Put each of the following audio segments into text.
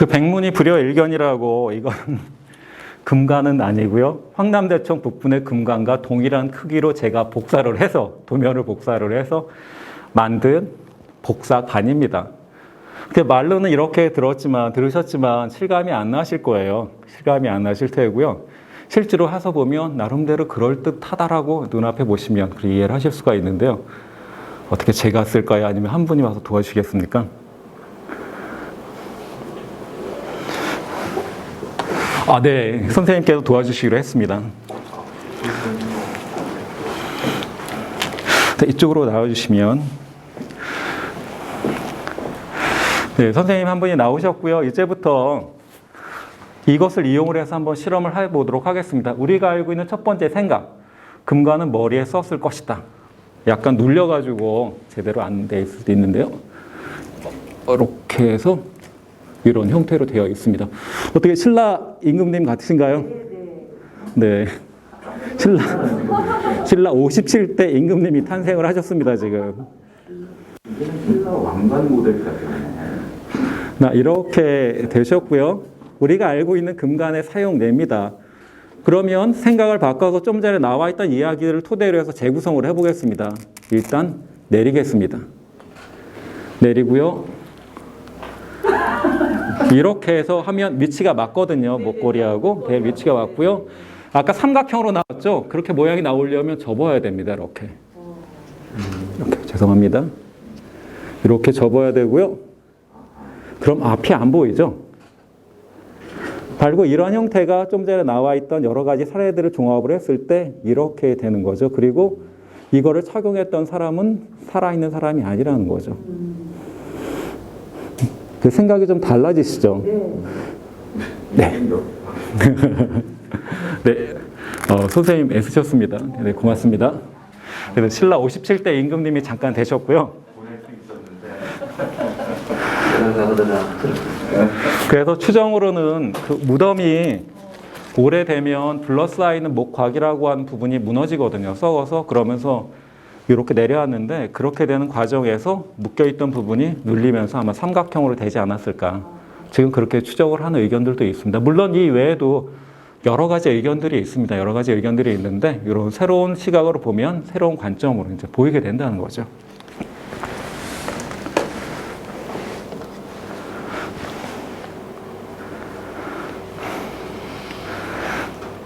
그 백문이 불여일견이라고 이건 금관은 아니고요. 황남대청 북분의 금관과 동일한 크기로 제가 복사를 해서 도면을 복사를 해서 만든 복사관입니다. 근데 말로는 이렇게 들었지만 들으셨지만 실감이 안 나실 거예요. 실감이 안 나실 테고요. 실제로 해서 보면 나름대로 그럴 듯하다라고 눈앞에 보시면 이해를 하실 수가 있는데요. 어떻게 제가 쓸까요? 아니면 한 분이 와서 도와주시겠습니까? 아, 네. 선생님께서 도와주시기로 했습니다. 네, 이쪽으로 나와주시면. 네, 선생님 한 분이 나오셨고요. 이제부터 이것을 이용을 해서 한번 실험을 해보도록 하겠습니다. 우리가 알고 있는 첫 번째 생각. 금관은 머리에 썼을 것이다. 약간 눌려가지고 제대로 안 돼 있을 수도 있는데요. 이렇게 해서 이런 형태로 되어 있습니다. 어떻게 신라 임금님 같으신가요? 네. 신라 신라 57대 임금님이 탄생을 하셨습니다, 지금. 신라 왕관 모델 같은 나 이렇게 되셨고요. 우리가 알고 있는 금관의 사용례입니다. 그러면 생각을 바꿔서 좀 전에 나와 있던 이야기를 토대로 해서 재구성을 해보겠습니다. 일단 내리겠습니다. 내리고요. 이렇게 해서 하면 위치가 맞거든요. 목걸이하고 대 위치가 맞고요. 아까 삼각형으로 나왔죠? 그렇게 모양이 나오려면 접어야 됩니다. 이렇게. 이렇게 죄송합니다. 이렇게 접어야 되고요. 그럼 앞이 안 보이죠? 바로 이런 형태가 좀 전에 나와 있던 여러 가지 사례들을 종합을 했을 때 이렇게 되는 거죠. 그리고 이거를 착용했던 사람은 살아있는 사람이 아니라는 거죠. 그 생각이 좀 달라지시죠? 네. 네. 어, 선생님 애쓰셨습니다. 네, 고맙습니다. 그래서 신라 57대 임금님이 잠깐 되셨고요. 그래서 추정으로는 그 무덤이 오래되면 둘러싸이는 목곽이라고 하는 부분이 무너지거든요. 썩어서 그러면서 이렇게 내려왔는데 그렇게 되는 과정에서 묶여있던 부분이 눌리면서 아마 삼각형으로 되지 않았을까. 지금 그렇게 추정을 하는 의견들도 있습니다. 물론 이 외에도 여러 가지 의견들이 있습니다. 여러 가지 의견들이 있는데 이런 새로운 시각으로 보면 새로운 관점으로 이제 보이게 된다는 거죠.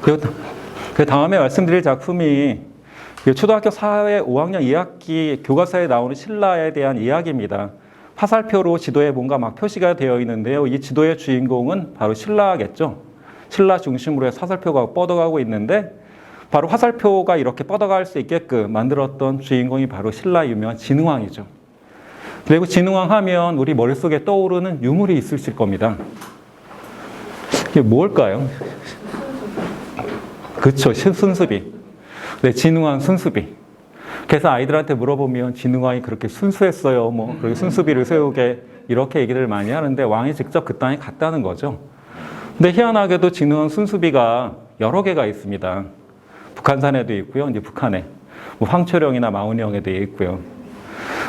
그, 그 다음에 말씀드릴 작품이 그 초등학교 사회 5학년 2학기 교과서에 나오는 신라에 대한 이야기입니다. 화살표로 지도에 뭔가 막 표시가 되어 있는데요. 이 지도의 주인공은 바로 신라겠죠. 신라 중심으로 해서 화살표가 뻗어가고 있는데 바로 화살표가 이렇게 뻗어갈 수 있게끔 만들었던 주인공이 바로 신라 유명한 진흥왕이죠. 그리고 진흥왕 하면 우리 머릿속에 떠오르는 유물이 있으실 겁니다. 이게 뭘까요? 그렇죠. 순수비. 네, 진흥왕 순수비. 그래서 아이들한테 물어보면 진흥왕이 그렇게 순수했어요. 뭐 그렇게 순수비를 세우게 이렇게 얘기를 많이 하는데 왕이 직접 그 땅에 갔다는 거죠. 근데 희한하게도 진흥왕 순수비가 여러 개가 있습니다. 북한산에도 있고요. 이제 북한에 뭐 황초령이나 마운령에도 있고요.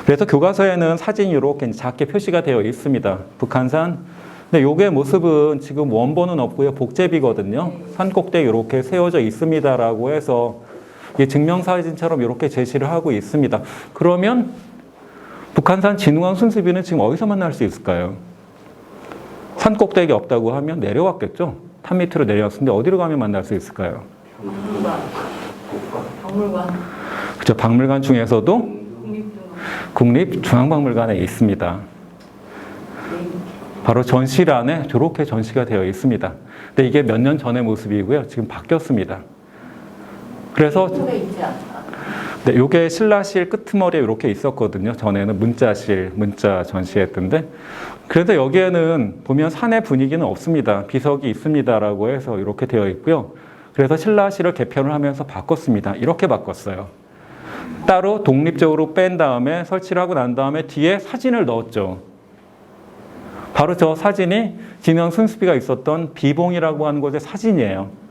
그래서 교과서에는 사진이 이렇게 작게 표시가 되어 있습니다. 북한산. 근데 요게 모습은 지금 원본은 없고요. 복제비거든요. 산 꼭대기 이렇게 세워져 있습니다라고 해서 이게 증명사진처럼 이렇게 제시를 하고 있습니다. 그러면 북한산 진흥왕 순수비는 지금 어디서 만날 수 있을까요? 산 꼭대기 없다고 하면 내려왔겠죠? 산 밑으로 내려왔는데 어디로 가면 만날 수 있을까요? 박물관. 박물관. 그죠? 박물관 중에서도 국립중앙. 국립중앙박물관에 있습니다. 바로 전실 안에 저렇게 전시가 되어 있습니다. 근데 이게 몇 년 전의 모습이고요. 지금 바뀌었습니다. 그래서 않나. 네, 요게 신라실 끄트머리에 이렇게 있었거든요. 전에는 문자실, 문자 전시했던데. 그래서 여기에는 보면 산의 분위기는 없습니다. 비석이 있습니다라고 해서 이렇게 되어 있고요. 그래서 신라실을 개편을 하면서 바꿨습니다. 이렇게 바꿨어요. 따로 독립적으로 뺀 다음에 설치를 하고 난 다음에 뒤에 사진을 넣었죠. 바로 저 사진이 진영 순수비가 있었던 비봉이라고 하는 곳의 사진이에요.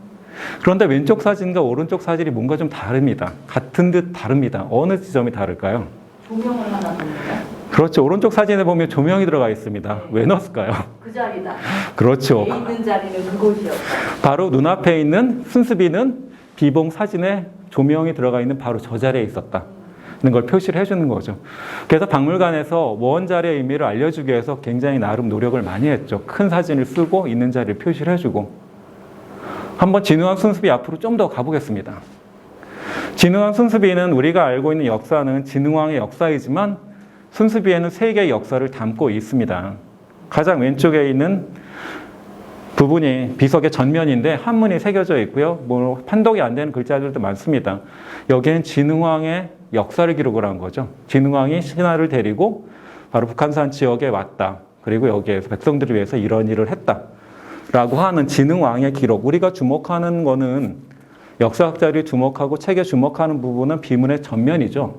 그런데 왼쪽 사진과 오른쪽 사진이 뭔가 좀 다릅니다. 같은 듯 다릅니다. 어느 지점이 다를까요? 조명을 하나 둡니다. 그렇죠. 오른쪽 사진에 보면 조명이 들어가 있습니다. 왜 넣었을까요? 그 자리다. 그렇죠. 돼 있는 자리는 그곳이었다. 바로 눈앞에 있는 순수비는 비봉 사진에 조명이 들어가 있는 바로 저 자리에 있었다. 는걸 표시를 해주는 거죠. 그래서 박물관에서 원자리의 의미를 알려주기 위해서 굉장히 나름 노력을 많이 했죠. 큰 사진을 쓰고 있는 자리를 표시를 해주고. 한번 진우한 순수비 앞으로 좀 더 가보겠습니다. 진우왕 순수비는 우리가 알고 있는 역사는 진우왕의 역사이지만 순수비에는 세 개의 역사를 담고 있습니다. 가장 왼쪽에 있는 부분이 비석의 전면인데 한문이 새겨져 있고요. 뭐 판독이 안 되는 글자들도 많습니다. 여기는 진흥왕의 역사를 기록을 한 거죠. 진흥왕이 신하를 데리고 바로 북한산 지역에 왔다. 그리고 여기에서 백성들을 위해서 이런 일을 했다. 라고 하는 진흥왕의 기록. 우리가 주목하는 거는 역사학자들이 주목하고 책에 주목하는 부분은 비문의 전면이죠.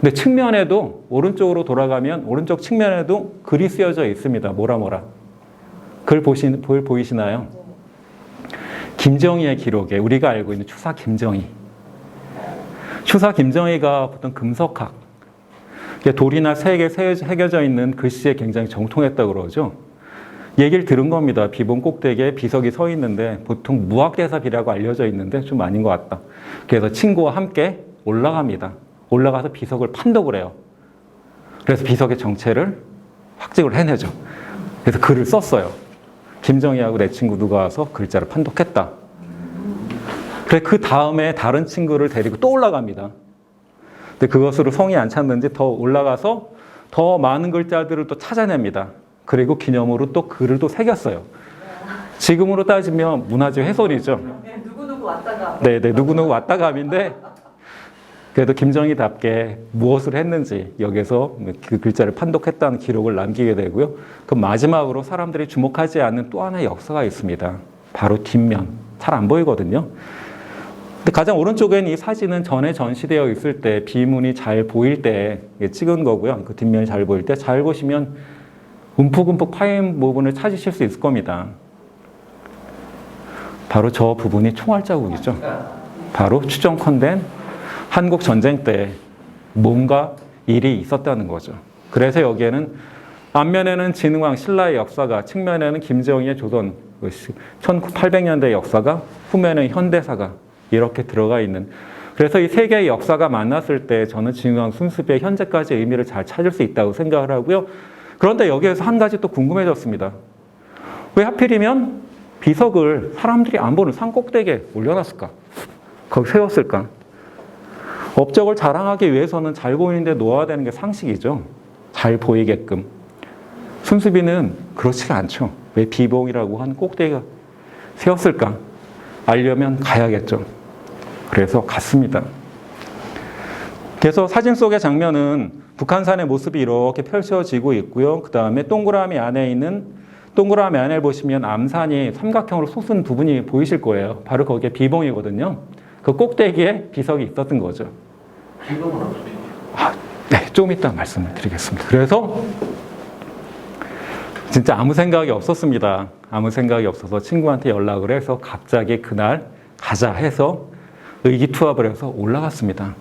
근데 측면에도 오른쪽으로 돌아가면 오른쪽 측면에도 글이 쓰여져 있습니다. 뭐라 뭐라. 글 보시, 볼 보이시나요? 김정희의 기록에 우리가 알고 있는 추사 김정희. 추사 김정희가 보통 금석학, 돌이나 색에 새겨져 있는 글씨에 굉장히 정통했다고 그러죠. 얘기를 들은 겁니다. 비본 꼭대기에 비석이 서 있는데 보통 무학대삽이라고 알려져 있는데 좀 아닌 것 같다. 그래서 친구와 함께 올라갑니다. 올라가서 비석을 판독을 해요. 그래서 비석의 정체를 확증을 해내죠. 그래서 글을 썼어요. 김정희하고 내 친구 누가 와서 글자를 판독했다. 그래 그 다음에 다른 친구를 데리고 또 올라갑니다. 근데 그것으로 성이 안 찼는지 더 올라가서 더 많은 글자들을 또 찾아냅니다. 그리고 기념으로 또 글을 또 새겼어요. 지금으로 따지면 문화재 훼손이죠. 네, 누구누구 왔다가 네, 네, 누구누구 왔다 감인데 그래도 김정희답게 무엇을 했는지 여기서 그 글자를 판독했다는 기록을 남기게 되고요. 그 마지막으로 사람들이 주목하지 않는 또 하나의 역사가 있습니다. 바로 뒷면. 잘 안 보이거든요. 근데 가장 오른쪽엔 이 사진은 전에 전시되어 있을 때 비문이 잘 보일 때 찍은 거고요. 그 뒷면이 잘 보일 때 잘 보시면 움푹움푹 파인 부분을 찾으실 수 있을 겁니다. 바로 저 부분이 총알 자국이죠. 바로 추정컨대 한국 전쟁 때 뭔가 일이 있었다는 거죠. 그래서 여기에는 앞면에는 진흥왕 신라의 역사가, 측면에는 김정희의 조선 1800년대 역사가, 후면에는 현대사가 이렇게 들어가 있는. 그래서 이 세 개의 역사가 만났을 때 저는 진흥왕 순수비의 현재까지의 의미를 잘 찾을 수 있다고 생각을 하고요. 그런데 여기에서 한 가지 또 궁금해졌습니다. 왜 하필이면 비석을 사람들이 안 보는 산 꼭대기에 올려놨을까? 거기 세웠을까? 업적을 자랑하기 위해서는 잘 보이는데 놓아야 되는 게 상식이죠. 잘 보이게끔. 순수비는 그렇지가 않죠. 왜 비봉이라고 한 꼭대기가 세웠을까? 알려면 가야겠죠. 그래서 갔습니다. 그래서 사진 속의 장면은 북한산의 모습이 이렇게 펼쳐지고 있고요. 그 다음에 동그라미 안에 있는 동그라미 안에 보시면 암산이 삼각형으로 솟은 부분이 보이실 거예요. 바로 거기에 비봉이거든요. 그 꼭대기에 비석이 있었던 거죠. 지금은 어떻게? 아, 네, 좀 이따 말씀을 드리겠습니다. 그래서 진짜 아무 생각이 없었습니다. 아무 생각이 없어서 친구한테 연락을 해서 갑자기 그날 가자 해서 의기투합을 해서 올라갔습니다.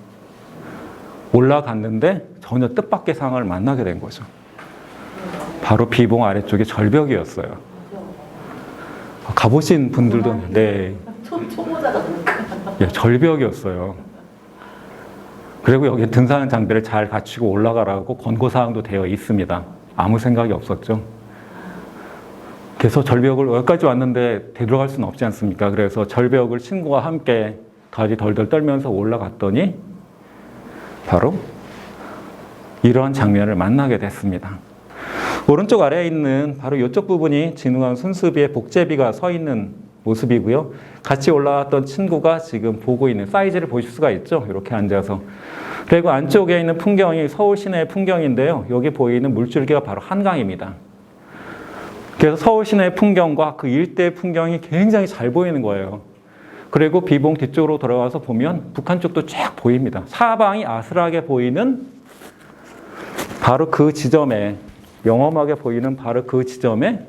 올라갔는데 전혀 뜻밖의 상황을 만나게 된 거죠. 바로 비봉 아래쪽에 절벽이었어요. 가보신 분들도 네, 초, 초보자가 뭘까? 예, 절벽이었어요. 그리고 여기 등산 장비를 잘 갖추고 올라가라고 권고 사항도 되어 있습니다. 아무 생각이 없었죠. 그래서 절벽을 여기까지 왔는데 되돌아갈 수는 없지 않습니까? 그래서 절벽을 친구와 함께 다리 덜덜 떨면서 올라갔더니 바로 이러한 장면을 만나게 됐습니다. 오른쪽 아래에 있는 바로 이쪽 부분이 진우한 순수비의 복제비가 서 있는 모습이고요. 같이 올라왔던 친구가 지금 보고 있는 사이즈를 보실 수가 있죠. 이렇게 앉아서. 그리고 안쪽에 있는 풍경이 서울 시내의 풍경인데요. 여기 보이는 물줄기가 바로 한강입니다. 그래서 서울 시내의 풍경과 그 일대 풍경이 굉장히 잘 보이는 거예요. 그리고 비봉 뒤쪽으로 돌아와서 보면 북한 쪽도 쫙 보입니다. 사방이 아슬하게 보이는 바로 그 지점에 영험하게 보이는 바로 그 지점에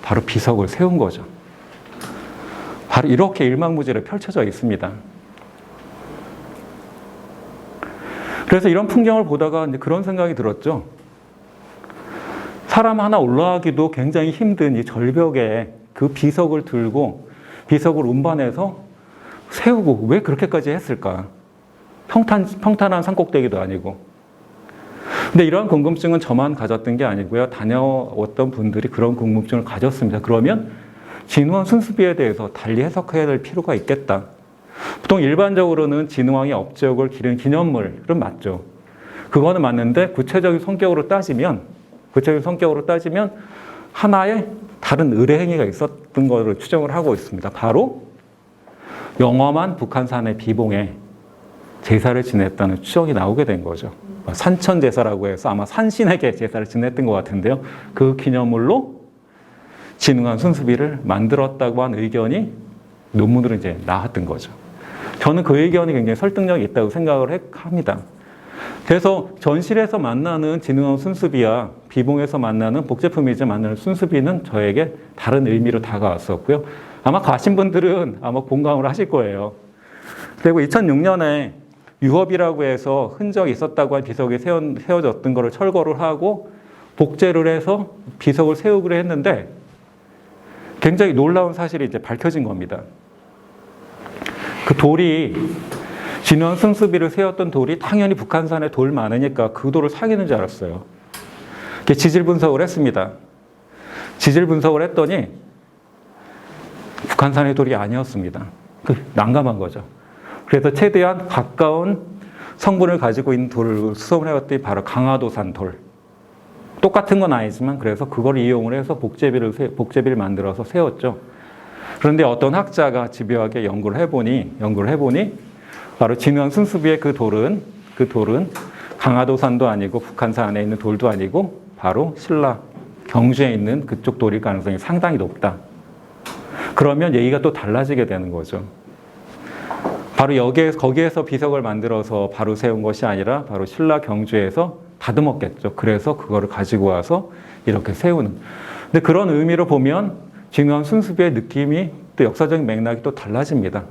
바로 비석을 세운 거죠. 바로 이렇게 일망무지로 펼쳐져 있습니다. 그래서 이런 풍경을 보다가 이제 그런 생각이 들었죠. 사람 하나 올라가기도 굉장히 힘든 이 절벽에 그 비석을 들고 비석을 운반해서 세우고 왜 그렇게까지 했을까? 평탄, 평탄한 산꼭대기도 아니고. 근데 이러한 궁금증은 저만 가졌던 게 아니고요. 다녀왔던 분들이 그런 궁금증을 가졌습니다. 그러면 진우왕 순수비에 대해서 달리 해석해야 될 필요가 있겠다. 보통 일반적으로는 진우왕이 업적을 기른 기념물은 맞죠. 그거는 맞는데 구체적인 성격으로 따지면 구체적인 성격으로 따지면 하나의 다른 의뢰 행위가 있었던 것을 추정을 하고 있습니다. 바로 영험한 북한산의 비봉에 제사를 지냈다는 추정이 나오게 된 거죠. 산천 제사라고 해서 아마 산신에게 제사를 지냈던 것 같은데요. 그 기념물로 진흥한 순수비를 만들었다고 한 의견이 논문으로 이제 나왔던 거죠. 저는 그 의견이 굉장히 설득력이 있다고 생각을 해- 합니다. 그래서 전실에서 만나는 진흥한 순수비와 비봉에서 만나는 복제품이지 만나는 순수비는 저에게 다른 의미로 다가왔었고요. 아마 가신 분들은 아마 공감을 하실 거예요. 그리고 2006년에 유업이라고 해서 흔적이 있었다고 한 비석이 세워, 세워졌던 것을 철거를 하고 복제를 해서 비석을 세우기로 했는데 굉장히 놀라운 사실이 이제 밝혀진 겁니다. 그 돌이 진원 승수비를 세웠던 돌이 당연히 북한산에 돌 많으니까 그 돌을 사귀는 줄 알았어요. 지질 분석을 했습니다. 지질 분석을 했더니 북한산의 돌이 아니었습니다. 그 난감한 거죠. 그래서 최대한 가까운 성분을 가지고 있는 돌을 수성을 해왔더니 바로 강화도산 돌. 똑같은 건 아니지만 그래서 그걸 이용을 해서 복제비를 세- 복제비를 만들어서 세웠죠. 그런데 어떤 학자가 집요하게 연구를 해보니 연구를 해보니 바로 진원 순수비의 그 돌은 그 돌은 강화도산도 아니고 북한산 안에 있는 돌도 아니고 바로 신라 경주에 있는 그쪽 돌일 가능성이 상당히 높다. 그러면 얘기가 또 달라지게 되는 거죠. 바로 여기에 거기에서 비석을 만들어서 바로 세운 것이 아니라 바로 신라 경주에서 다듬었겠죠. 그래서 그거를 가지고 와서 이렇게 세우는. 근데 그런 의미로 보면 진원 순수비의 느낌이 또 역사적인 맥락이 또 달라집니다.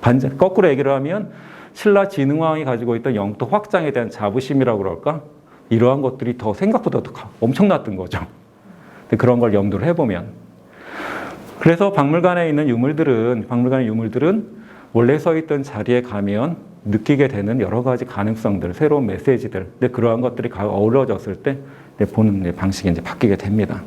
반전 거꾸로 얘기를 하면 신라 진흥왕이 가지고 있던 영토 확장에 대한 자부심이라고 그럴까? 이러한 것들이 더 생각보다 더 엄청났던 거죠. 그런 걸 염두를 해보면. 그래서 박물관에 있는 유물들은, 박물관의 유물들은 원래 서 있던 자리에 가면 느끼게 되는 여러 가지 가능성들, 새로운 메시지들, 그러한 것들이 가- 어우러졌을 때 보는 방식이 이제 바뀌게 됩니다.